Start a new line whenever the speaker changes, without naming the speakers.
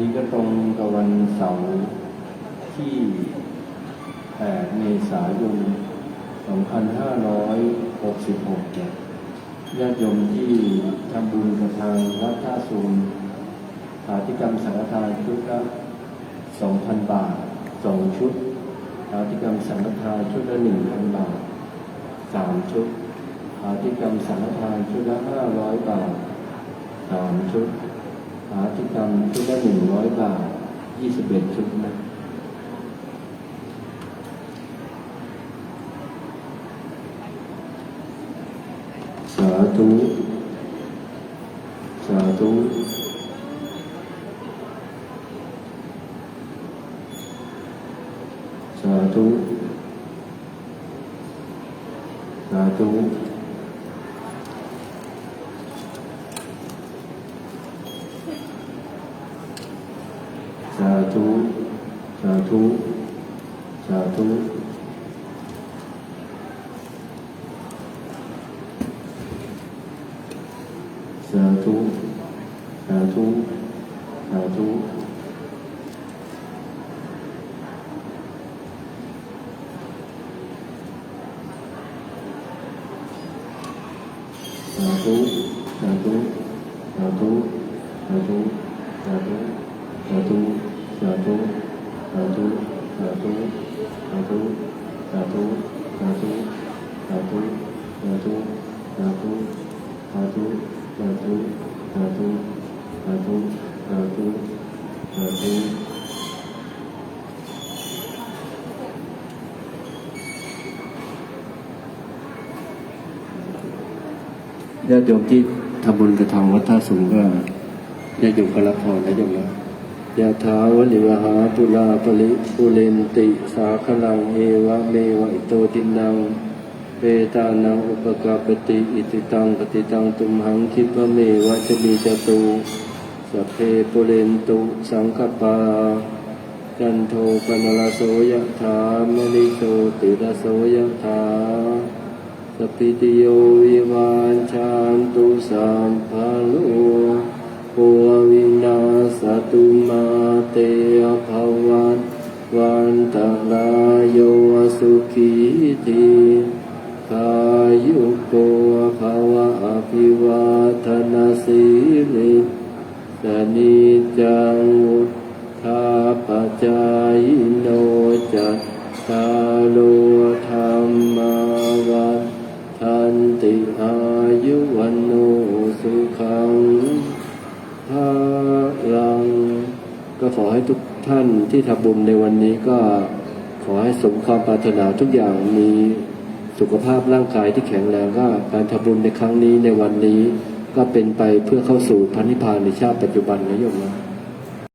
นี้ก็ตรงกับวันเสาร์ที่8เมษายน 2566เนี่ยญาติโยมที่ทำบุญกับทางวัดท่าสูงฐาธิกรรมสังฆทานชุดละ2,000 บาท 2 ชุดฐาธิกรรมสังฆทานชุดละ1,000 บาท 3 ชุดฐาธิกรรมสังฆทานชุดละ500 บาท 3 ชุด ฐาธิกรรมชุดละ100บาท21ชุดนะสาธุสาธุสาธุสาธุาธุ สาธุ สาธุสาธุ สาธุ สาธุสาธุ สาธุ สาธุ สาธุ สาธุ สาธุสาธุสาธุสาธุสาธุสาธุสาธุสาธุสาธุสาธุสาธุสาธุสาธุสาธุสาธุสาธุญาติโยมที่ทำบุญกระทำวัดท่าสูงก็ญาติโยมก็รับพรนะโยมนะ ยะถาวลิวหาปุราปริปุเรนติ สาคลังเอวะเมวะอิโตตินังเปตานังอุปกาปติอิติตังปฏิตังตุมหังคิปะเมวะชมีจตุสัพเพปุเรนตุสังคปาจันโทปนลโสยะถามณิโสติระโสยะถาสพพิติโยวิวานชันตุสัมภาลโอวินาส ตุมาเตภวันวันตลายโยสุขีทีขายุโกภวะอภิวาทนาสีลิสนิจังวุธาปจายโนจัตตาโล ขอให้ทุกท่านที่ทำบุญในวันนี้ก็ขอให้สมความปรารถนาทุกอย่างมีสุขภาพร่างกายที่แข็งแรงก็การทำบุญในครั้งนี้ในวันนี้ ก็เป็นไปเพื่อเข้าสู่พันธิพพานในชาติปัจจุบันนะโยมนะ